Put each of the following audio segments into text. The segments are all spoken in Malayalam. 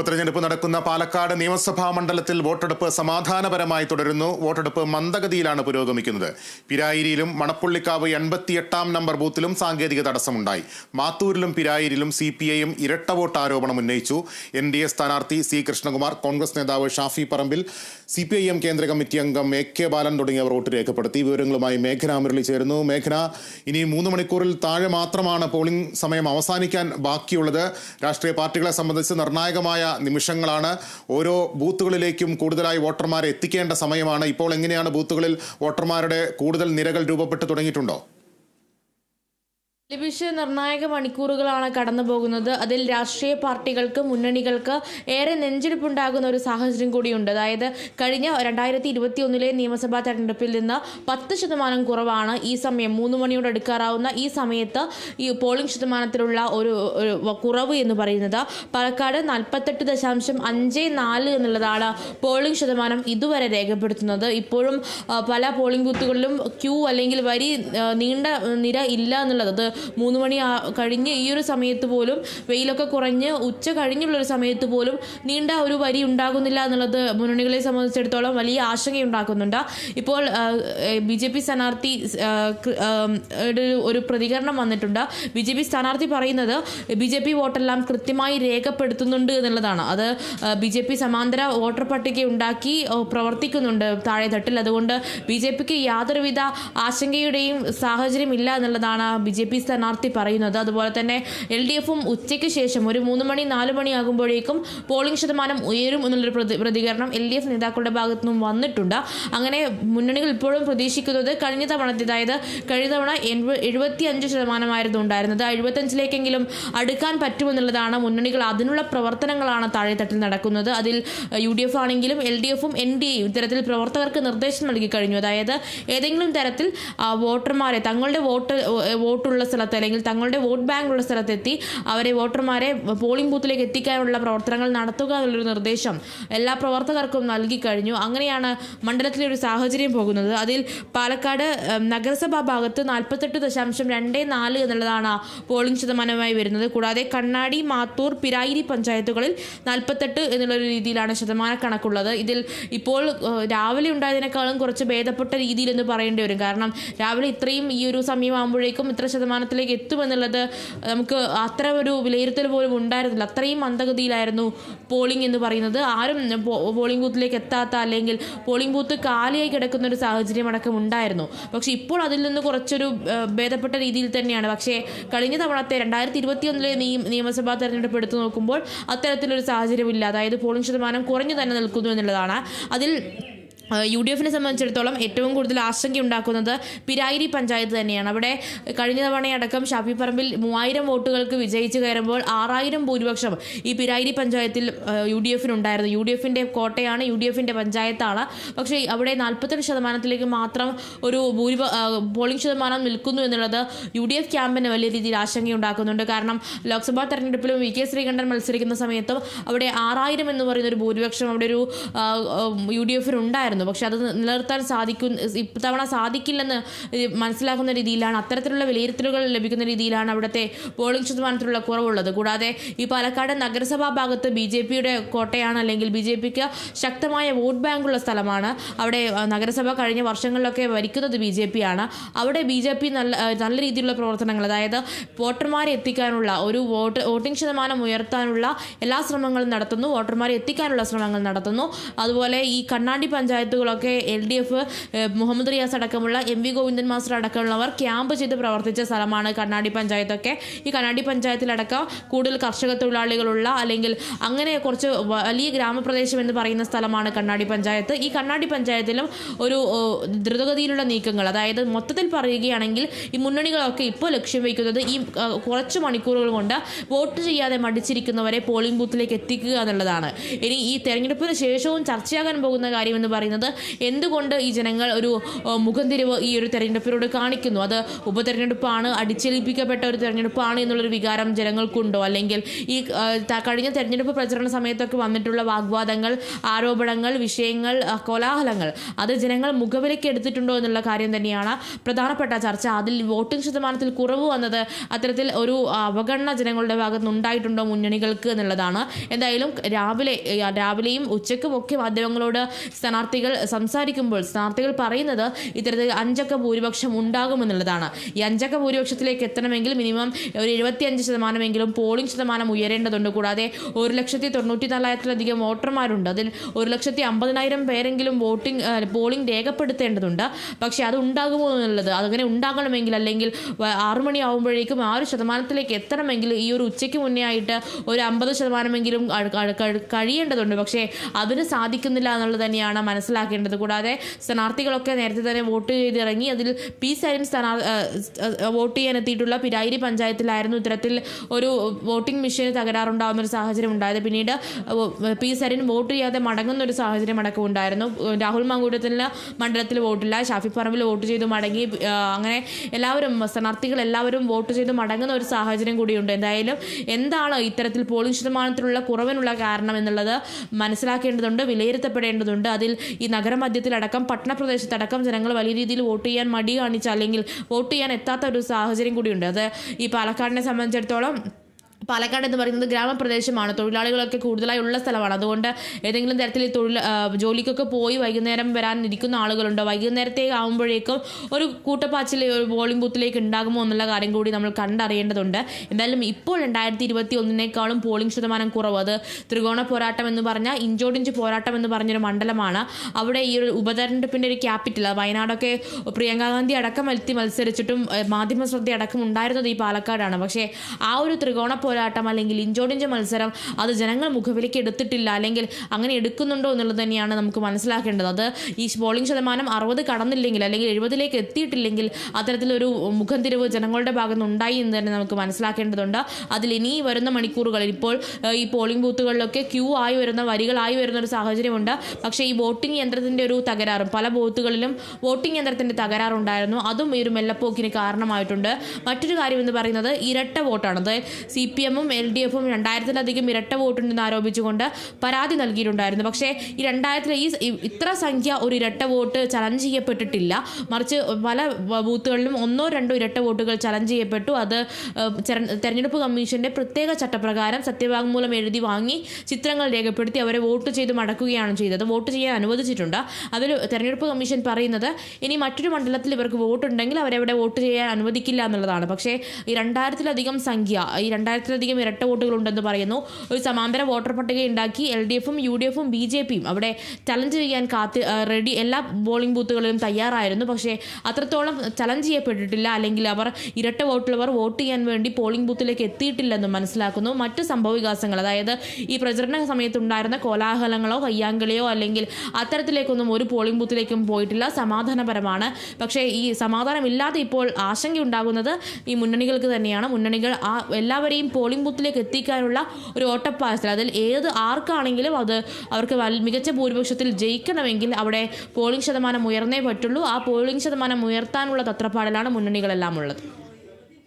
ഉപതെരഞ്ഞെടുപ്പ് നടക്കുന്ന പാലക്കാട് നിയമസഭാ മണ്ഡലത്തിൽ വോട്ടെടുപ്പ് സമാധാനപരമായി തുടരുന്നു. വോട്ടെടുപ്പ് മന്ദഗതിയിലാണ് പുരോഗമിക്കുന്നത്. പിരായിരിയിലും മണപ്പുള്ളിക്കാവ് എൺപത്തിയെട്ടാം നമ്പർ ബൂത്തിലും സാങ്കേതിക തടസ്സമുണ്ടായി. മാത്തൂരിലും പിരായിരിയിലും സി പി ഐയും ഇരട്ട വോട്ട് ആരോപണം ഉന്നയിച്ചു. എൻ ഡി എ സ്ഥാനാർത്ഥി സി കൃഷ്ണകുമാർ കോൺഗ്രസ് നേതാവ് Shafi Parambil C P I M കേന്ദ്ര കമ്മിറ്റി അംഗം എ കെ ബാലൻ തുടങ്ങിയവർ വോട്ട് രേഖപ്പെടുത്തി. വിവരങ്ങളുമായി മേഘന മുരളി ചേരുന്നു. മേഘന ഇനി മൂന്ന് മണിക്കൂറിൽ താഴെ മാത്രമാണ് പോളിംഗ് സമയം അവസാനിക്കാൻ ബാക്കിയുള്ളത്. രാഷ്ട്രീയ പാർട്ടികളെ സംബന്ധിച്ച് നിർണായകമായ നിമിഷങ്ങളാണ്. ഓരോ ബൂത്തുകളിലേക്കും കൂടുതലായി വോട്ടർമാരെ എത്തിക്കേണ്ട സമയമാണ്. ഇപ്പോൾ എങ്ങനെയാണ് ബൂത്തുകളിൽ വോട്ടർമാരുടെ കൂടുതൽ നിരകൾ രൂപപ്പെട്ടു തുടങ്ങിയിട്ടുണ്ടോ? ലിബിഷ് നിർണായക മണിക്കൂറുകളാണ് കടന്നു പോകുന്നത്. അതിൽ രാഷ്ട്രീയ പാർട്ടികൾക്ക് മുന്നണികൾക്ക് ഏറെ നെഞ്ചെടുപ്പുണ്ടാകുന്ന ഒരു സാഹചര്യം കൂടിയുണ്ട്. അതായത് കഴിഞ്ഞ രണ്ടായിരത്തി ഇരുപത്തി ഒന്നിലെ നിയമസഭാ തെരഞ്ഞെടുപ്പിൽ നിന്ന് പത്ത് ശതമാനം കുറവാണ് ഈ സമയം. മൂന്ന് മണിയോട് എടുക്കാറാവുന്ന ഈ സമയത്ത് ഈ പോളിംഗ് ശതമാനത്തിലുള്ള ഒരു കുറവ് എന്ന് പറയുന്നത് പാലക്കാട് നാൽപ്പത്തെട്ട് ദശാംശം അഞ്ച് നാല് എന്നുള്ളതാണ് പോളിംഗ് ശതമാനം ഇതുവരെ രേഖപ്പെടുത്തുന്നത്. ഇപ്പോഴും പല പോളിംഗ് ബൂത്തുകളിലും ക്യൂ അല്ലെങ്കിൽ വരി നീണ്ട നിര ഇല്ല എന്നുള്ളത് മൂന്ന് മണി കഴിഞ്ഞ് ഈ ഒരു സമയത്ത് പോലും വെയിലൊക്കെ കുറഞ്ഞ് ഉച്ച കഴിഞ്ഞുള്ളൊരു സമയത്ത് പോലും നീണ്ട ഒരു വരി ഉണ്ടാകുന്നില്ല എന്നുള്ളത് മുന്നണികളെ സംബന്ധിച്ചിടത്തോളം വലിയ ആശങ്കയുണ്ടാക്കുന്നുണ്ട്. ഇപ്പോൾ ബി ജെ പി സ്ഥാനാർത്ഥി ഒരു പ്രതികരണം വന്നിട്ടുണ്ട്. ബി ജെ പി സ്ഥാനാർത്ഥി പറയുന്നത് ബി ജെ പി വോട്ടെല്ലാം കൃത്യമായി രേഖപ്പെടുത്തുന്നുണ്ട് എന്നുള്ളതാണ്. അത് ബി ജെ പി സമാന്തര വോട്ടർ പട്ടിക ഉണ്ടാക്കി പ്രവർത്തിക്കുന്നുണ്ട് താഴെ തട്ടിൽ. അതുകൊണ്ട് ബി ജെ പിക്ക് യാതൊരുവിധ ആശങ്കയുടെയും സാഹചര്യമില്ല എന്നുള്ളതാണ് ബി ജെ പി സ്ഥാനാർത്ഥി പറയുന്നത്. അതുപോലെ തന്നെ എൽ ഡി എഫും ഉച്ചയ്ക്ക് ശേഷം ഒരു മൂന്ന് മണി നാല് മണിയാകുമ്പോഴേക്കും പോളിംഗ് ശതമാനം ഉയരും എന്നുള്ളൊരു പ്രതി പ്രതികരണം എൽ ഡി എഫ് നേതാക്കളുടെ ഭാഗത്തു നിന്നും വന്നിട്ടുണ്ട്. അങ്ങനെ മുന്നണികൾ ഇപ്പോഴും പ്രതീക്ഷിക്കുന്നത് കഴിഞ്ഞ തവണത്തെ അതായത് കഴിഞ്ഞ തവണ എഴുപത്തി അഞ്ച് ശതമാനമായിരുന്നു ഉണ്ടായിരുന്നത്. എഴുപത്തഞ്ചിലേക്കെങ്കിലും അടുക്കാൻ പറ്റുമെന്നുള്ളതാണ് മുന്നണികൾ അതിനുള്ള പ്രവർത്തനങ്ങളാണ് താഴെത്തട്ടിൽ നടക്കുന്നത്. അതിൽ യു ഡി എഫ് ആണെങ്കിലും എൽ ഡി എഫും എൻ ഡി എയും ഇത്തരത്തിൽ പ്രവർത്തകർക്ക് നിർദ്ദേശം നൽകി കഴിഞ്ഞു. അതായത് ഏതെങ്കിലും തരത്തിൽ വോട്ടർമാരെ തങ്ങളുടെ വോട്ട് വോട്ടുള്ള വോട്ടുള്ള സ്ഥലത്ത് അല്ലെങ്കിൽ തങ്ങളുടെ വോട്ട് ബാങ്ക് ഉള്ള സ്ഥലത്തെത്തി അവരെ വോട്ടർമാരെ പോളിംഗ് ബൂത്തിലേക്ക് എത്തിക്കാനുള്ള പ്രവർത്തനങ്ങൾ നടത്തുക എന്നുള്ളൊരു നിർദ്ദേശം എല്ലാ പ്രവർത്തകർക്കും നൽകി കഴിഞ്ഞു. അങ്ങനെയാണ് മണ്ഡലത്തിലെ ഒരു സാഹചര്യം പോകുന്നത്. അതിൽ പാലക്കാട് നഗരസഭാ ഭാഗത്ത് നാൽപ്പത്തെട്ട് ദശാംശം രണ്ട് നാല് എന്നുള്ളതാണ് പോളിംഗ് ശതമാനമായി വരുന്നത്. കൂടാതെ കണ്ണാടി മാത്തൂർ പിരായിരി പഞ്ചായത്തുകളിൽ നാൽപ്പത്തെട്ട് എന്നുള്ളൊരു രീതിയിലാണ് ശതമാന കണക്കുള്ളത് ഇതിൽ ഇപ്പോൾ രാവിലെ ഉണ്ടായതിനേക്കാളും കുറച്ച് ഭേദപ്പെട്ട രീതിയിൽ എന്ന് പറയേണ്ടി വരും. കാരണം രാവിലെ ഇത്രയും ഈ ഒരു സമയമാകുമ്പോഴേക്കും ഇത്ര ശതമാനത്തിലേക്ക് എത്തുമെന്നുള്ളത് നമുക്ക് അത്ര ഒരു വിലയിരുത്തൽ പോലും ഉണ്ടായിരുന്നില്ല. അത്രയും മന്ദഗതിയിലായിരുന്നു പോളിംഗ് എന്ന് പറയുന്നത്. ആരും പോളിംഗ് ബൂത്തിലേക്ക് എത്താത്ത അല്ലെങ്കിൽ പോളിംഗ് ബൂത്ത് കാലിയായി കിടക്കുന്ന ഒരു സാഹചര്യം അടക്കം ഉണ്ടായിരുന്നു. പക്ഷേ ഇപ്പോൾ അതിൽ നിന്ന് കുറച്ചൊരു ഭേദപ്പെട്ട രീതിയിൽ തന്നെയാണ്. പക്ഷേ കഴിഞ്ഞ തവണത്തെ രണ്ടായിരത്തി ഇരുപത്തി ഒന്നിലെ നിയമസഭാ തെരഞ്ഞെടുപ്പ് എടുത്തു നോക്കുമ്പോൾ അത്തരത്തിലൊരു സാഹചര്യമില്ല. അതായത് പോളിംഗ് ശതമാനം കുറഞ്ഞു തന്നെ നിൽക്കുന്നു എന്നുള്ളതാണ്. അതിൽ യു ഡി എഫിനെ സംബന്ധിച്ചിടത്തോളം ഏറ്റവും കൂടുതൽ ആശങ്ക ഉണ്ടാക്കുന്നത് പിരായിരി പഞ്ചായത്ത് തന്നെയാണ്. അവിടെ കഴിഞ്ഞ തവണയടക്കം ഷാഫി പറമ്പിൽ മൂവായിരം വോട്ടുകൾക്ക് വിജയിച്ചു കയറുമ്പോൾ ആറായിരം ഭൂരിപക്ഷം ഈ പിരായിരി പഞ്ചായത്തിൽ യു ഡി എഫിനുണ്ടായിരുന്നു. യു ഡി എഫിന്റെ കോട്ടയാണ് യു ഡി എഫിന്റെ പഞ്ചായത്താണ് പക്ഷേ അവിടെ നാൽപ്പത്തെട്ട് ശതമാനത്തിലേക്ക് മാത്രം ഒരു ഭൂരിപ പോളിംഗ് ശതമാനം നിൽക്കുന്നു എന്നുള്ളത് യു ഡി എഫ് ക്യാമ്പിന് വലിയ രീതിയിൽ ആശങ്കയുണ്ടാക്കുന്നുണ്ട്. കാരണം ലോക്സഭാ തെരഞ്ഞെടുപ്പിലും വി കെ ശ്രീകണ്ഠൻ മത്സരിക്കുന്ന സമയത്തും അവിടെ ആറായിരം എന്ന് പറയുന്ന ഒരു ഭൂരിപക്ഷം അവിടെ ഒരു യു ഡി എഫിന് ഉണ്ടായിരുന്നു പക്ഷെ അത് നിലനിർത്താൻ സാധിക്കും ഇത്തവണ സാധിക്കില്ലെന്ന് മനസ്സിലാക്കുന്ന രീതിയിലാണ് അത്തരത്തിലുള്ള വിലയിരുത്തലുകൾ ലഭിക്കുന്ന രീതിയിലാണ് അവിടുത്തെ പോളിംഗ് ശതമാനത്തിലുള്ള കുറവുള്ളത്. കൂടാതെ ഈ പാലക്കാട് നഗരസഭാ ഭാഗത്ത് ബി ജെ പിയുടെ കോട്ടയാണ് അല്ലെങ്കിൽ ബി ജെ പിക്ക് ശക്തമായ വോട്ട് ബാങ്കുള്ള സ്ഥലമാണ്. അവിടെ നഗരസഭ കഴിഞ്ഞ വർഷങ്ങളിലൊക്കെ ഭരിക്കുന്നത് ബി ജെ പി ആണ് അവിടെ ബി ജെ പി നല്ല നല്ല രീതിയിലുള്ള പ്രവർത്തനങ്ങൾ അതായത് വോട്ടർമാരെ എത്തിക്കാനുള്ള ഒരു വോട്ട് വോട്ടിംഗ് ശതമാനം ഉയർത്താനുള്ള എല്ലാ ശ്രമങ്ങളും നടത്തുന്നു. വോട്ടർമാരെ എത്തിക്കാനുള്ള ശ്രമങ്ങൾ നടത്തുന്നു. അതുപോലെ ഈ Kannadi പഞ്ചായത്തുകളൊക്കെ L D F Muhammad Riyas അടക്കമുള്ള എം വി ഗോവിന്ദൻ മാസ്റ്റർ അടക്കമുള്ളവർ ക്യാമ്പ് ചെയ്ത് പ്രവർത്തിച്ച സ്ഥലമാണ് കണ്ണാടി പഞ്ചായത്തൊക്കെ. ഈ കണ്ണാടി പഞ്ചായത്തിലടക്കം കൂടുതൽ കർഷക തൊഴിലാളികളുള്ള അല്ലെങ്കിൽ അങ്ങനെ കുറച്ച് വലിയ ഗ്രാമപ്രദേശം എന്ന് പറയുന്ന സ്ഥലമാണ് കണ്ണാടി പഞ്ചായത്ത്. ഈ കണ്ണാടി പഞ്ചായത്തിലും ഒരു ദ്രുതഗതിയിലുള്ള നീക്കങ്ങൾ അതായത് മൊത്തത്തിൽ പറയുകയാണെങ്കിൽ ഈ മുന്നണികളൊക്കെ ഇപ്പോൾ ലക്ഷ്യം വയ്ക്കുന്നത് ഈ കുറച്ച് മണിക്കൂറുകൾ കൊണ്ട് വോട്ട് ചെയ്യാതെ മടിച്ചിരിക്കുന്നവരെ പോളിംഗ് ബൂത്തിലേക്ക് എത്തിക്കുക എന്നുള്ളതാണ്. ഇനി ഈ തെരഞ്ഞെടുപ്പിന് ശേഷവും ചർച്ചയാകാൻ പോകുന്ന കാര്യം എന്ന് പറയുന്നത് പറയുന്നത് എന്തുകൊണ്ട് ഈ ജനങ്ങൾ ഒരു മുഖംതിരിവ് ഈ ഒരു തെരഞ്ഞെടുപ്പിനോട് കാണിക്കുന്നു? അത് ഉപതെരഞ്ഞെടുപ്പാണ് അടിച്ചേൽപ്പിക്കപ്പെട്ട ഒരു തെരഞ്ഞെടുപ്പാണ് എന്നുള്ളൊരു വികാരം ജനങ്ങൾക്കുണ്ടോ? അല്ലെങ്കിൽ ഈ കഴിഞ്ഞ തെരഞ്ഞെടുപ്പ് പ്രചരണ സമയത്തൊക്കെ വന്നിട്ടുള്ള വാഗ്വാദങ്ങൾ ആരോപണങ്ങൾ വിഷയങ്ങൾ കോലാഹലങ്ങൾ അത് ജനങ്ങൾ മുഖവിലേക്ക് എടുത്തിട്ടുണ്ടോ എന്നുള്ള കാര്യം തന്നെയാണ് പ്രധാനപ്പെട്ട ചർച്ച. അതിൽ വോട്ടിംഗ് ശതമാനത്തിൽ കുറവ് വന്നത് അത്തരത്തിൽ ഒരു അവഗണന ജനങ്ങളുടെ ഭാഗത്ത് ഉണ്ടായിട്ടുണ്ടോ മുന്നണികൾക്ക് എന്നുള്ളതാണ്. എന്തായാലും രാവിലെ രാവിലെയും ഉച്ചയ്ക്കും ഒക്കെ മാധ്യമങ്ങളോട് സ്ഥാനാർത്ഥികൾ സംസാരിക്കുമ്പോൾ സ്ഥാനാർത്ഥികൾ പറയുന്നത് ഇത്തരത്തിൽ അഞ്ചക്ക ഭൂരിപക്ഷം ഉണ്ടാകുമെന്നുള്ളതാണ്. ഈ അഞ്ചക്ക ഭൂരിപക്ഷത്തിലേക്ക് എത്തണമെങ്കിൽ മിനിമം ഒരു എഴുപത്തിയഞ്ച് ശതമാനമെങ്കിലും പോളിംഗ് ശതമാനം ഉയരേണ്ടതുണ്ട്. കൂടാതെ ഒരു ലക്ഷത്തി തൊണ്ണൂറ്റി നാലായിരത്തിലധികം വോട്ടർമാരുണ്ട്. അതിൽ ഒരു ലക്ഷത്തി അമ്പതിനായിരം പേരെങ്കിലും വോട്ടിംഗ് പോളിംഗ് രേഖപ്പെടുത്തേണ്ടതുണ്ട്. പക്ഷേ അത് ഉണ്ടാകുമോ എന്നുള്ളത് അതങ്ങനെ ഉണ്ടാകണമെങ്കിൽ അല്ലെങ്കിൽ ആറുമണിയാവുമ്പോഴേക്കും ആ ഒരു ശതമാനത്തിലേക്ക് എത്തണമെങ്കിൽ ഈ ഒരു ഉച്ചയ്ക്ക് മുന്നേ ആയിട്ട് ഒരു അമ്പത് ശതമാനമെങ്കിലും കഴിയേണ്ടതുണ്ട്. പക്ഷേ അതിന് സാധിക്കുന്നില്ല എന്നുള്ളത് തന്നെയാണ് മനസ്സിലാക്കേണ്ടത്. കൂടാതെ സ്ഥാനാർത്ഥികളൊക്കെ നേരത്തെ തന്നെ വോട്ട് ചെയ്തിറങ്ങി അതിൽ പി സൈൻ സ്ഥാനാ ആ, ആ, വോട്ട് ചെയ്യാൻ എത്തിയിട്ടുള്ള പിരായിരി പഞ്ചായത്തിലായിരുന്നു ഇത്തരത്തിൽ ഒരു വോട്ടിംഗ് മെഷീന് തകരാറുണ്ടാകുന്ന ഒരു സാഹചര്യം ഉണ്ടായത്. പിന്നീട് പി സരിൻ വോട്ട് ചെയ്യാതെ മടങ്ങുന്ന ഒരു സാഹചര്യം അടക്കം ഉണ്ടായിരുന്നു. രാഹുൽ മാങ്കൂട്ടത്തിന് മണ്ഡലത്തിൽ വോട്ടില്ല ഷാഫി പറമ്പിൽ വോട്ട് ചെയ്തു മടങ്ങി അങ്ങനെ എല്ലാവരും സ്ഥാനാർത്ഥികൾ എല്ലാവരും വോട്ട് ചെയ്ത് മടങ്ങുന്ന ഒരു സാഹചര്യം കൂടിയുണ്ട്. എന്തായാലും എന്താണ് ഇത്തരത്തിൽ പോളിംഗ് ശതമാനത്തിലുള്ള കുറവിനുള്ള കാരണം എന്നുള്ളത് മനസ്സിലാക്കേണ്ടതുണ്ട് വിലയിരുത്തപ്പെടേണ്ടതുണ്ട്. അതിൽ ഈ നഗരമധ്യത്തിലടക്കം പട്ടണപ്രദേശത്തടക്കം ജനങ്ങൾ വലിയ രീതിയിൽ വോട്ട് ചെയ്യാൻ മടി കാണിച്ച അല്ലെങ്കിൽ വോട്ട് ചെയ്യാൻ എത്താത്ത ഒരു സാഹചര്യം കൂടിയുണ്ട്. അത് ഈ പാലക്കാടിനെ സംബന്ധിച്ചിടത്തോളം പാലക്കാട് എന്ന് പറയുന്നത് ഗ്രാമപ്രദേശമാണ്. തൊഴിലാളികളൊക്കെ കൂടുതലായി ഉള്ള സ്ഥലമാണ്. അതുകൊണ്ട് ഏതെങ്കിലും തരത്തിൽ തൊഴിൽ ജോലിക്കൊക്കെ പോയി വൈകുന്നേരം വരാൻ ഇരിക്കുന്ന ആളുകളുണ്ടോ? വൈകുന്നേരത്തേക്ക് ആകുമ്പോഴേക്കും ഒരു കൂട്ടപ്പാച്ചിൽ ഒരു പോളിംഗ് ബൂത്തിലേക്ക് ഉണ്ടാകുമോ എന്നുള്ള കാര്യം കൂടി നമ്മൾ കണ്ടറിയേണ്ടതുണ്ട്. എന്തായാലും ഇപ്പോൾ രണ്ടായിരത്തി ഇരുപത്തി ഒന്നിനേക്കാളും പോളിംഗ് ശതമാനം കുറവ്. അത് ത്രികോണ പോരാട്ടം എന്ന് പറഞ്ഞാൽ ഇഞ്ചോടിഞ്ച് പോരാട്ടം എന്ന് പറഞ്ഞൊരു മണ്ഡലമാണ്. അവിടെ ഈ ഒരു ഉപതെരഞ്ഞെടുപ്പിന്റെ ഒരു ക്യാപിറ്റൽ വയനാടൊക്കെ പ്രിയങ്ക ഗാന്ധി അടക്കം എത്തി മത്സരിച്ചിട്ടും മാധ്യമ ശ്രദ്ധ അടക്കം ഉണ്ടായിരുന്നത് ഈ പാലക്കാടാണ്. പക്ഷേ ആ ഒരു ത്രികോണ പോരാട്ടം അല്ലെങ്കിൽ ഇഞ്ചോടിഞ്ച് മത്സരം അത് ജനങ്ങൾ മുഖവിലേക്ക് എടുത്തിട്ടില്ല അല്ലെങ്കിൽ അങ്ങനെ എടുക്കുന്നുണ്ടോ എന്നുള്ളത് തന്നെയാണ് നമുക്ക് മനസ്സിലാക്കേണ്ടത്. അത് ഈ പോളിംഗ് ശതമാനം അറുപത് കടന്നില്ലെങ്കിൽ അല്ലെങ്കിൽ എഴുപതിലേക്ക് എത്തിയിട്ടില്ലെങ്കിൽ അത്തരത്തിലൊരു മുഖം തിരിവ് ജനങ്ങളുടെ ഭാഗത്ത് ഉണ്ടായി എന്ന് തന്നെ നമുക്ക് മനസ്സിലാക്കേണ്ടതുണ്ട്. അതിൽ ഇനി വരുന്ന മണിക്കൂറുകളിൽ ഇപ്പോൾ ഈ പോളിംഗ് ബൂത്തുകളിലൊക്കെ ക്യൂ ആയി വരുന്ന വരികളായി വരുന്ന ഒരു സാഹചര്യമുണ്ട്. പക്ഷേ ഈ വോട്ടിംഗ് യന്ത്രത്തിന്റെ ഒരു തകരാറും പല ബൂത്തുകളിലും വോട്ടിംഗ് യന്ത്രത്തിന്റെ തകരാറുണ്ടായിരുന്നു. അതും ഈ ഒരു മെല്ലപ്പോക്കിന് കാരണമായിട്ടുണ്ട്. മറ്റൊരു കാര്യം എന്ന് പറയുന്നത് ഇരട്ട വോട്ടാണ്. അതായത് സി പി എമ്മും എൽ ഡി എഫും രണ്ടായിരത്തിലധികം ഇരട്ട വോട്ടുണ്ടെന്ന് ആരോപിച്ചുകൊണ്ട് പരാതി നൽകിയിട്ടുണ്ടായിരുന്നു. പക്ഷേ ഈ രണ്ടായിരത്തിലെ ഈ ഇത്ര സംഖ്യ ഒരു ഇരട്ട വോട്ട് ചലഞ്ച് ചെയ്യപ്പെട്ടിട്ടില്ല. മറിച്ച് പല ബൂത്തുകളിലും ഒന്നോ രണ്ടോ ഇരട്ട വോട്ടുകൾ ചലഞ്ച് ചെയ്യപ്പെട്ടു. അത് തെരഞ്ഞെടുപ്പ് കമ്മീഷന്റെ പ്രത്യേക ചട്ടപ്രകാരം സത്യവാങ്മൂലം എഴുതി വാങ്ങി ചിത്രങ്ങൾ രേഖപ്പെടുത്തി അവരെ വോട്ട് ചെയ്ത് മടക്കുകയാണ് ചെയ്തത്. വോട്ട് ചെയ്യാൻ അനുവദിച്ചിട്ടുണ്ട്. അതിൽ തെരഞ്ഞെടുപ്പ് കമ്മീഷൻ പറയുന്നത് ഇനി മറ്റൊരു മണ്ഡലത്തിൽ ഇവർക്ക് വോട്ടുണ്ടെങ്കിൽ അവരവിടെ വോട്ട് ചെയ്യാൻ അനുവദിക്കില്ല എന്നുള്ളതാണ്. പക്ഷേ ഈ രണ്ടായിരത്തിലധികം സംഖ്യ ഈ രണ്ടായിരത്തിലധികം ഇരട്ട വോട്ടുകൾ ഉണ്ടെന്ന് പറയുന്നു. ഒരു സമാന്തര വോട്ടർ പട്ടിക ഉണ്ടാക്കി എൽ ഡി എഫും യു ഡി എഫും ബി ജെ പിയും അവിടെ ചലഞ്ച് ചെയ്യാൻ കാത്ത് റെഡി എല്ലാ പോളിംഗ് ബൂത്തുകളിലും തയ്യാറായിരുന്നു. പക്ഷേ അത്രത്തോളം ചലഞ്ച് ചെയ്യപ്പെട്ടിട്ടില്ല. അല്ലെങ്കിൽ അവർ ഇരട്ട വോട്ടുള്ളവർ വോട്ട് ചെയ്യാൻ വേണ്ടി പോളിംഗ് ബൂത്തിലേക്ക് എത്തിയിട്ടില്ലെന്നും മനസ്സിലാക്കുന്നു. മറ്റ് സംഭവ വികാസങ്ങൾ അതായത് ഈ പ്രചരണ സമയത്തുണ്ടായിരുന്ന കോലാഹലങ്ങളോ കയ്യാങ്കളിയോ അല്ലെങ്കിൽ അത്തരത്തിലേക്കൊന്നും ഒരു പോളിംഗ് ബൂത്തിലേക്കും പോയിട്ടില്ല. സമാധാനപരമാണ്. പക്ഷേ ഈ സമാധാനമില്ലാതെ ഇപ്പോൾ ആശങ്കയുണ്ടാകുന്നത് ഈ മുന്നണികൾക്ക് തന്നെയാണ്. മുന്നണികൾ ആ എല്ലാവരെയും പോളിംഗ് ബൂത്തിലേക്ക് എത്തിക്കാനുള്ള ഒരു ഓട്ടപ്പാച്ചിൽ. അതിൽ ഏത് ആർക്കാണെങ്കിലും അത് അവർക്ക് മികച്ച ഭൂരിപക്ഷത്തിൽ ജയിക്കണമെങ്കിൽ അവിടെ പോളിംഗ് ശതമാനം ഉയർന്നേ പറ്റുള്ളൂ. ആ പോളിംഗ് ശതമാനം ഉയർത്താനുള്ള തത്രപ്പാടിലാണ് മുന്നണികളെല്ലാം ഉള്ളത്.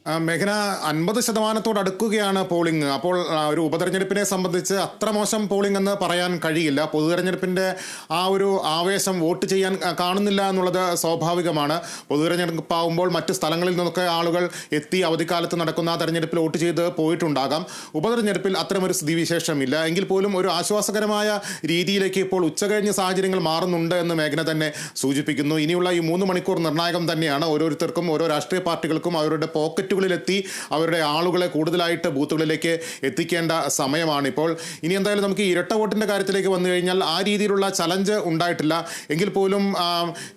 മേഘന അൻപത് ശതമാനത്തോട് അടുക്കുകയാണ് പോളിംഗ്. അപ്പോൾ ഒരു ഉപതെരഞ്ഞെടുപ്പിനെ സംബന്ധിച്ച് അത്ര മോശം പോളിംഗ് എന്ന് പറയാൻ കഴിയില്ല. പൊതുതെരഞ്ഞെടുപ്പിന്റെ ആ ഒരു ആവേശം വോട്ട് ചെയ്യാൻ കാണുന്നില്ല എന്നുള്ളത് സ്വാഭാവികമാണ്. പൊതുതെരഞ്ഞെടുപ്പാകുമ്പോൾ മറ്റ് സ്ഥലങ്ങളിൽ നിന്നൊക്കെ ആളുകൾ എത്തി അവധിക്കാലത്ത് നടക്കുന്ന തെരഞ്ഞെടുപ്പിൽ വോട്ട് ചെയ്ത് പോയിട്ടുണ്ടാകാം. ഉപതെരഞ്ഞെടുപ്പിൽ അത്തരമൊരു സ്ഥിതിവിശേഷമില്ല. എങ്കിൽ പോലും ഒരു ആശ്വാസകരമായ രീതിയിലേക്ക് ഇപ്പോൾ ഉച്ചകഴിഞ്ഞ സാഹചര്യങ്ങൾ മാറുന്നുണ്ട് എന്ന് മേഘന തന്നെ സൂചിപ്പിക്കുന്നു. ഇനിയുള്ള ഈ മൂന്ന് മണിക്കൂർ നിർണായകം തന്നെയാണ്. ഓരോരുത്തർക്കും ഓരോ രാഷ്ട്രീയ പാർട്ടികൾക്കും അവരുടെ പോക്കറ്റുകളിലെത്തി അവരുടെ ആളുകളെ കൂടുതലായിട്ട് ബൂത്തുകളിലേക്ക് എത്തിക്കേണ്ട സമയമാണ് ഇപ്പോൾ ഇനി എന്തായാലും നമുക്ക് ഇരട്ട വോട്ടിന്റെ കാര്യത്തിലേക്ക് വന്നു കഴിഞ്ഞാൽ ആ രീതിയിലുള്ള ചലഞ്ച് ഉണ്ടായിട്ടില്ല. എങ്കിൽ പോലും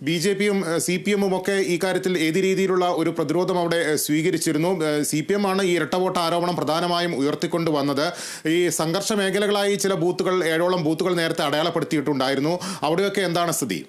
ബി ജെ പിയും സി പി എമ്മും ഒക്കെ ഈ കാര്യത്തിൽ ഏത് രീതിയിലുള്ള ഒരു പ്രതിരോധം അവിടെ സ്വീകരിച്ചിരുന്നു. സി പി എം ആണ് ഈ ഇരട്ട വോട്ട് ആരോപണം പ്രധാനമായും ഉയർത്തിക്കൊണ്ട് വന്നത്. ഈ സംഘർഷ മേഖലകളായി ചില ബൂത്തുകൾ ഏഴോളം ബൂത്തുകൾ നേരത്തെ അടയാളപ്പെടുത്തിയിട്ടുണ്ടായിരുന്നു. അവിടെയൊക്കെ എന്താണ് സ്ഥിതി?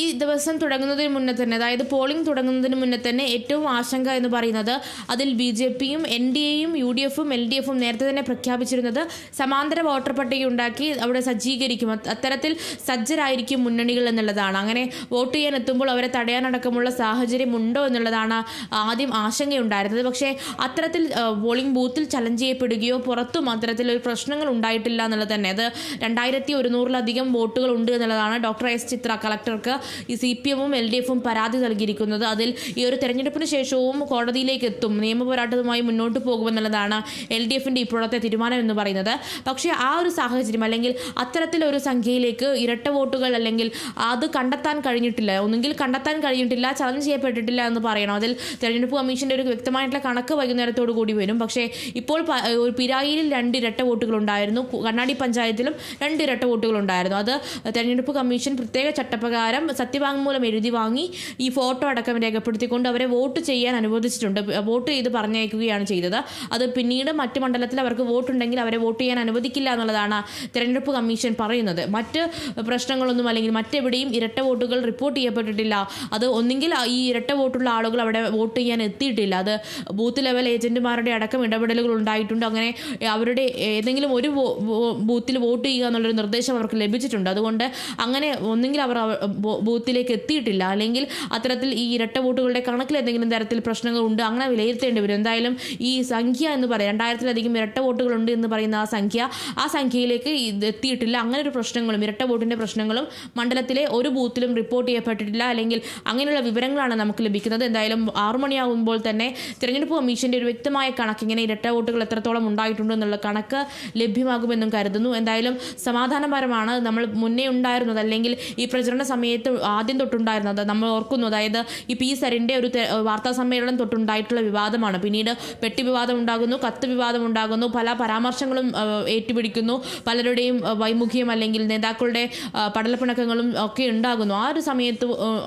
ഈ ദിവസം തുടങ്ങുന്നതിന് മുന്നേ തന്നെ അതായത് പോളിംഗ് തുടങ്ങുന്നതിന് മുന്നേ തന്നെ ഏറ്റവും ആശങ്ക എന്ന് പറയുന്നത് അതിൽ ബി ജെ പിയും എൻ ഡി എയും യു ഡി എഫും എൽ ഡി എഫും നേരത്തെ തന്നെ പ്രഖ്യാപിച്ചിരുന്നത് സമാന്തര വോട്ടർ പട്ടിക ഉണ്ടാക്കി അവിടെ സജ്ജീകരിക്കും. അത്തരത്തിൽ സജ്ജരായിരിക്കും മുന്നണികൾ എന്നുള്ളതാണ്. അങ്ങനെ വോട്ട് ചെയ്യാൻ എത്തുമ്പോൾ അവരെ തടയാനടക്കമുള്ള സാഹചര്യം ഉണ്ടോ എന്നുള്ളതാണ് ആദ്യം ആശങ്കയുണ്ടായിരുന്നത്. പക്ഷേ അത്തരത്തിൽ പോളിംഗ് ബൂത്തിൽ ചലഞ്ച് ചെയ്യപ്പെടുകയോ പുറത്തും അത്തരത്തിൽ ഒരു പ്രശ്നങ്ങൾ ഉണ്ടായിട്ടില്ല എന്നുള്ളത് തന്നെ. അത് രണ്ടായിരത്തി ഒരുന്നൂറിലധികം വോട്ടുകൾ ഉണ്ട് എന്നുള്ളതാണ് ഡോക്ടർ എസ് ചിത്ര കളക്ടർക്ക് ഈ സി പി എമ്മും എൽ ഡി എഫും പരാതി നൽകിയിരിക്കുന്നത്. അതിൽ ഈ ഒരു തെരഞ്ഞെടുപ്പിന് ശേഷവും കോടതിയിലേക്ക് എത്തും നിയമപോരാട്ടവുമായി മുന്നോട്ട് പോകുമെന്നുള്ളതാണ് എൽ ഡി എഫിന്റെ ഇപ്പോഴത്തെ തീരുമാനം എന്ന് പറയുന്നത്. പക്ഷേ ആ ഒരു സാഹചര്യം അല്ലെങ്കിൽ അത്തരത്തിലൊരു സംഖ്യയിലേക്ക് ഇരട്ട വോട്ടുകൾ അല്ലെങ്കിൽ അത് കണ്ടെത്താൻ കഴിഞ്ഞിട്ടില്ല. ഒന്നുകിൽ കണ്ടെത്താൻ കഴിഞ്ഞിട്ടില്ല ചലഞ്ച് ചെയ്യപ്പെട്ടിട്ടില്ല എന്ന് പറയണം. അതിൽ തെരഞ്ഞെടുപ്പ് കമ്മീഷന്റെ ഒരു വ്യക്തമായിട്ടുള്ള കണക്ക് വൈകുന്നേരത്തോടു കൂടി വരും. പക്ഷേ ഇപ്പോൾ ഒരു പിരായിയിൽ രണ്ട് ഇരട്ട വോട്ടുകൾ ഉണ്ടായിരുന്നു. കണ്ണാടി പഞ്ചായത്തിലും രണ്ട് ഇരട്ട വോട്ടുകൾ ഉണ്ടായിരുന്നു. അത് തെരഞ്ഞെടുപ്പ് കമ്മീഷൻ പ്രത്യേക ചട്ടപ്രകാരം സത്യവാങ്മൂലം എഴുതി വാങ്ങി ഈ ഫോട്ടോ അടക്കം രേഖപ്പെടുത്തിക്കൊണ്ട് അവരെ വോട്ട് ചെയ്യാൻ അനുവദിച്ചിട്ടുണ്ട്. വോട്ട് ചെയ്ത് പറഞ്ഞയക്കുകയാണ് ചെയ്തത്. അത് പിന്നീട് മറ്റ് മണ്ഡലത്തിൽ അവർക്ക് വോട്ടുണ്ടെങ്കിൽ അവരെ വോട്ട് ചെയ്യാൻ അനുവദിക്കില്ല എന്നുള്ളതാണ് തെരഞ്ഞെടുപ്പ് കമ്മീഷൻ പറയുന്നത്. മറ്റ് പ്രശ്നങ്ങളൊന്നും അല്ലെങ്കിൽ മറ്റെവിടെയും ഇരട്ട വോട്ടുകൾ റിപ്പോർട്ട് ചെയ്യപ്പെട്ടിട്ടില്ല. അത് ഒന്നുകിൽ ഈ ഇരട്ട വോട്ടുള്ള ആളുകൾ അവിടെ വോട്ട് ചെയ്യാൻ എത്തിയിട്ടില്ല. അത് ബൂത്ത് ലെവൽ ഏജന്റുമാരുടെ അടക്കം ഇടപെടലുകൾ ഉണ്ടായിട്ടുണ്ട്. അങ്ങനെ അവരുടെ ഏതെങ്കിലും ഒരു ബൂത്തിൽ വോട്ട് ചെയ്യുക എന്നുള്ളൊരു നിർദ്ദേശം അവർക്ക് ലഭിച്ചിട്ടുണ്ട്. അതുകൊണ്ട് അങ്ങനെ ഒന്നുകിൽ അവർ ബൂത്തിലേക്ക് എത്തിയിട്ടില്ല. അല്ലെങ്കിൽ അത്തരത്തിൽ ഈ ഇരട്ട വോട്ടുകളുടെ കണക്കിൽ എന്തെങ്കിലും തരത്തിൽ പ്രശ്നങ്ങളുണ്ട് അങ്ങനെ വിലയിരുത്തേണ്ടി വരും. എന്തായാലും ഈ സംഖ്യ എന്ന് പറയാം രണ്ടായിരത്തിലധികം ഇരട്ട വോട്ടുകളുണ്ട് എന്ന് പറയുന്ന ആ സംഖ്യ ആ സംഖ്യയിലേക്ക് എത്തിയിട്ടില്ല. അങ്ങനെ ഒരു പ്രശ്നങ്ങളും ഇരട്ട വോട്ടിന്റെ പ്രശ്നങ്ങളും മണ്ഡലത്തിലെ ഒരു ബൂത്തിലും റിപ്പോർട്ട് ചെയ്യപ്പെട്ടിട്ടില്ല. അല്ലെങ്കിൽ അങ്ങനെയുള്ള വിവരങ്ങളാണ് നമുക്ക് ലഭിക്കുന്നത്. എന്തായാലും ആറു മണിയാകുമ്പോൾ തന്നെ തിരഞ്ഞെടുപ്പ് കമ്മീഷന്റെ ഒരു വ്യക്തമായ കണക്ക് ഇങ്ങനെ ഇരട്ട വോട്ടുകൾ എത്രത്തോളം ഉണ്ടായിട്ടുണ്ട് എന്നുള്ള കണക്ക് ലഭ്യമാകുമെന്നും കരുതുന്നു. എന്തായാലും സമാധാനപരമാണ്. നമ്മൾ മുന്നേ ഉണ്ടായിരുന്നത്. അല്ലെങ്കിൽ ഈ പ്രചരണ സമയത്ത് ആദ്യം തൊട്ടുണ്ടായിരുന്നത്. നമ്മൾ ഓർക്കുന്നു അതായത് ഈ പി സരിന്റെ ഒരു വാർത്താ സമ്മേളനം തൊട്ടുണ്ടായിട്ടുള്ള വിവാദമാണ്. പിന്നീട് പെട്ടി വിവാദം ഉണ്ടാകുന്നു കത്ത് വിവാദം ഉണ്ടാകുന്നു പല പരാമർശങ്ങളും ഏറ്റുപിടിക്കുന്നു പലരുടെയും വൈമുഖ്യം അല്ലെങ്കിൽ നേതാക്കളുടെ പടലപ്പിണക്കങ്ങളും ഒക്കെ ഉണ്ടാകുന്നു. ആ ഒരു സമയത്ത്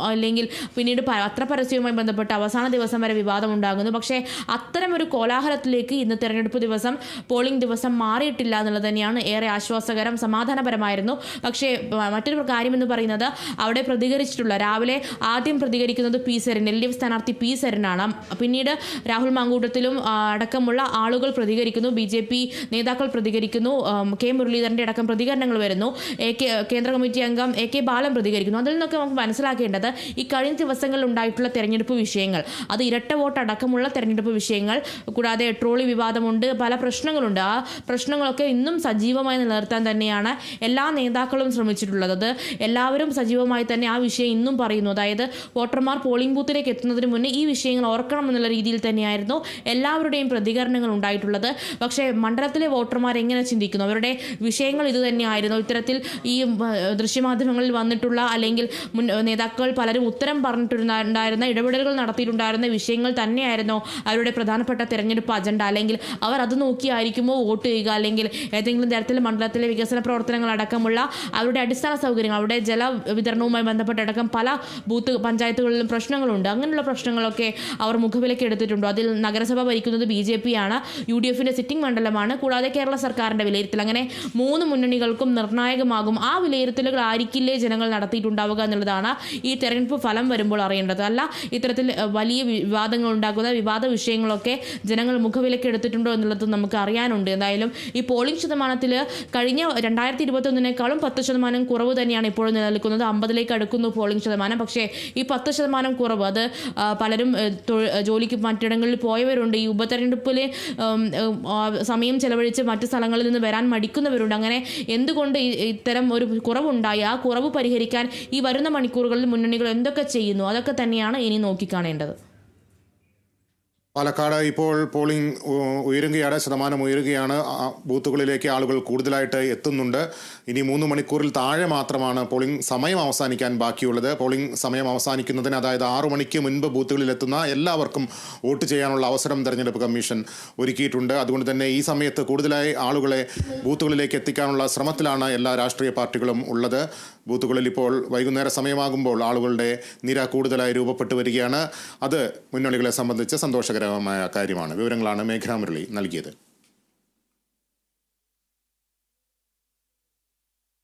അല്ലെങ്കിൽ പിന്നീട് പത്രപരസ്യവുമായി ബന്ധപ്പെട്ട് അവസാന ദിവസം വരെ വിവാദം ഉണ്ടാകുന്നു. പക്ഷേ അത്തരം ഒരു കോലാഹലത്തിലേക്ക് ഇന്ന് തെരഞ്ഞെടുപ്പ് ദിവസം പോളിംഗ് ദിവസം മാറിയിട്ടില്ല എന്നുള്ളത് തന്നെയാണ് ഏറെ ആശ്വാസകരം സമാധാനപരമായിരുന്നു. പക്ഷേ മറ്റൊരു കാര്യം എന്ന് പറയുന്നത് അവിടെ പ്രതികരിച്ചിട്ടുള്ള രാവിലെ ആദ്യം പ്രതികരിക്കുന്നത് P Saran L D F സ്ഥാനാർത്ഥി പി സരനാണ്. പിന്നീട് രാഹുൽ മാങ്കൂട്ടത്തിലും അടക്കമുള്ള ആളുകൾ പ്രതികരിക്കുന്നു ബി ജെ പി നേതാക്കൾ പ്രതികരിക്കുന്നു കെ മുരളീധരന്റെ അടക്കം പ്രതികരണങ്ങൾ വരുന്നു എ കെ കേന്ദ്ര കമ്മിറ്റി അംഗം എ കെ ബാലൻ പ്രതികരിക്കുന്നു. അതിൽ നിന്നൊക്കെ നമുക്ക് മനസ്സിലാക്കേണ്ടത് ഈ കഴിഞ്ഞ ദിവസങ്ങളിൽ ഉണ്ടായിട്ടുള്ള തെരഞ്ഞെടുപ്പ് വിഷയങ്ങൾ അത് ഇരട്ട വോട്ട് അടക്കമുള്ള തെരഞ്ഞെടുപ്പ് വിഷയങ്ങൾ കൂടാതെ ട്രോളി വിവാദമുണ്ട് പല പ്രശ്നങ്ങളുണ്ട്. ആ പ്രശ്നങ്ങളൊക്കെ ഇന്നും സജീവമായി നിലനിർത്താൻ തന്നെയാണ് എല്ലാ നേതാക്കളും ശ്രമിച്ചിട്ടുള്ളത്. അത് എല്ലാവരും സജീവമായി തന്നെ ആ വിഷയം ഇന്നും പറയുന്നു. അതായത് വോട്ടർമാർ പോളിംഗ് ബൂത്തിലേക്ക് എത്തുന്നതിന് മുന്നേ ഈ വിഷയങ്ങൾ ഓർക്കണം എന്നുള്ള രീതിയിൽ തന്നെയായിരുന്നു എല്ലാവരുടെയും പ്രതികരണങ്ങൾ ഉണ്ടായിട്ടുള്ളത്. പക്ഷേ മണ്ഡലത്തിലെ വോട്ടർമാർ എങ്ങനെ ചിന്തിക്കുന്നു? അവരുടെ വിഷയങ്ങൾ ഇത് തന്നെയായിരുന്നു. ഇത്തരത്തിൽ ഈ ദൃശ്യമാധ്യമങ്ങളിൽ വന്നിട്ടുള്ള അല്ലെങ്കിൽ നേതാക്കൾ പലരും ഉത്തരം പറഞ്ഞിട്ടുണ്ടായിരുന്ന ഇടപെടലുകൾ നടത്തിയിട്ടുണ്ടായിരുന്ന വിഷയങ്ങൾ തന്നെയായിരുന്നു അവരുടെ പ്രധാനപ്പെട്ട തെരഞ്ഞെടുപ്പ് അജണ്ട. അല്ലെങ്കിൽ അവർ അത് നോക്കിയായിരിക്കുമോ വോട്ട് ചെയ്യുക? അല്ലെങ്കിൽ ഏതെങ്കിലും തരത്തിൽ മണ്ഡലത്തിലെ വികസന പ്രവർത്തനങ്ങൾ അടക്കമുള്ള അവരുടെ അടിസ്ഥാന സൗകര്യങ്ങൾ അവരുടെ ജല വിതരണവുമായി ബന്ധപ്പെട്ടടക്കം പല ബൂത്ത് പഞ്ചായത്തുകളിലും പ്രശ്നങ്ങളുണ്ട്. അങ്ങനെയുള്ള പ്രശ്നങ്ങളൊക്കെ അവർ മുഖവിലക്ക് എടുത്തിട്ടുണ്ടോ. അതിൽ നഗരസഭ ഭരിക്കുന്നത് ബി ജെ പി ആണ്. യു ഡി എഫിന്റെ സിറ്റിംഗ് മണ്ഡലമാണ്. കൂടാതെ കേരള സർക്കാരിന്റെ വിലയിരുത്തൽ. അങ്ങനെ മൂന്ന് മുന്നണികൾക്കും നിർണായകമാകും. ആ വിലയിരുത്തലുകൾ ആയിരിക്കില്ലേ ജനങ്ങൾ നടത്തിയിട്ടുണ്ടാവുക എന്നുള്ളതാണ് ഈ തെരഞ്ഞെടുപ്പ് ഫലം വരുമ്പോൾ അറിയേണ്ടത്. അല്ല ഇത്തരത്തിൽ വലിയ വിവാദങ്ങൾ ഉണ്ടാക്കുന്ന വിവാദ വിഷയങ്ങളൊക്കെ ജനങ്ങൾ മുഖവിലക്ക് എടുത്തിട്ടുണ്ടോ എന്നുള്ളത് നമുക്ക് അറിയാനുണ്ട്. എന്തായാലും ഈ പോളിംഗ് ശതമാനത്തിൽ കഴിഞ്ഞ രണ്ടായിരത്തി ഇരുപത്തൊന്നിനേക്കാളും പത്ത് ശതമാനം കുറവ് തന്നെയാണ് ഇപ്പോൾ നിലനിൽക്കുന്നത്. അമ്പതിലേക്ക് അടുക്കുന്നു പോളിംഗ് ശതമാനം. പക്ഷേ ഈ പത്ത് ശതമാനം കുറവ് അത് പലരും ജോലിക്ക് മറ്റിടങ്ങളിൽ പോയവരുണ്ട്. ഈ ഉപതെരഞ്ഞെടുപ്പിൽ ഉം, ഉം, ആ, സമയം ചെലവഴിച്ച് മറ്റ് സ്ഥലങ്ങളിൽ നിന്ന് വരാൻ മടിക്കുന്നവരുണ്ട്. അങ്ങനെ എന്തുകൊണ്ട് ഇത്തരം ഒരു കുറവുണ്ടായി? ആ കുറവ് പരിഹരിക്കാൻ ഈ വരുന്ന മണിക്കൂറുകളിൽ മുന്നണികൾ എന്തൊക്കെ ചെയ്യുന്നു? അതൊക്കെ തന്നെയാണ് ഇനി നോക്കിക്കാണേണ്ടത്. പാലക്കാട് ഇപ്പോൾ പോളിംഗ് ഉയരുകയാണ് ശതമാനം ഉയരുകയാണ്. ബൂത്തുകളിലേക്ക് ആളുകൾ കൂടുതലായിട്ട് എത്തുന്നുണ്ട്. ഇനി മൂന്ന് മണിക്കൂറിൽ താഴെ മാത്രമാണ് പോളിംഗ് സമയം അവസാനിക്കാൻ ബാക്കിയുള്ളത്. പോളിംഗ് സമയം അവസാനിക്കുന്നതിന് അതായത് ആറു മണിക്ക് മുൻപ് ബൂത്തുകളിൽ എത്തുന്ന എല്ലാവർക്കും വോട്ട് ചെയ്യാനുള്ള അവസരം തെരഞ്ഞെടുപ്പ് കമ്മീഷൻ ഒരുക്കിയിട്ടുണ്ട്. അതുകൊണ്ട് തന്നെ ഈ സമയത്ത് കൂടുതലായി ആളുകളെ ബൂത്തുകളിലേക്ക് എത്തിക്കാനുള്ള ശ്രമത്തിലാണ് എല്ലാ രാഷ്ട്രീയ പാർട്ടികളും ഉള്ളത്. ബൂത്തുകളിൽ ഇപ്പോൾ വൈകുന്നേര സമയമാകുമ്പോൾ ആളുകളുടെ നിര കൂടുതലായി രൂപപ്പെട്ടു വരികയാണ്. അത് മുന്നണികളെ സംബന്ധിച്ച് സന്തോഷകരമായ കാര്യമാണ്. വിവരങ്ങളാണ് മേഘനാ മുരളി നൽകിയത്.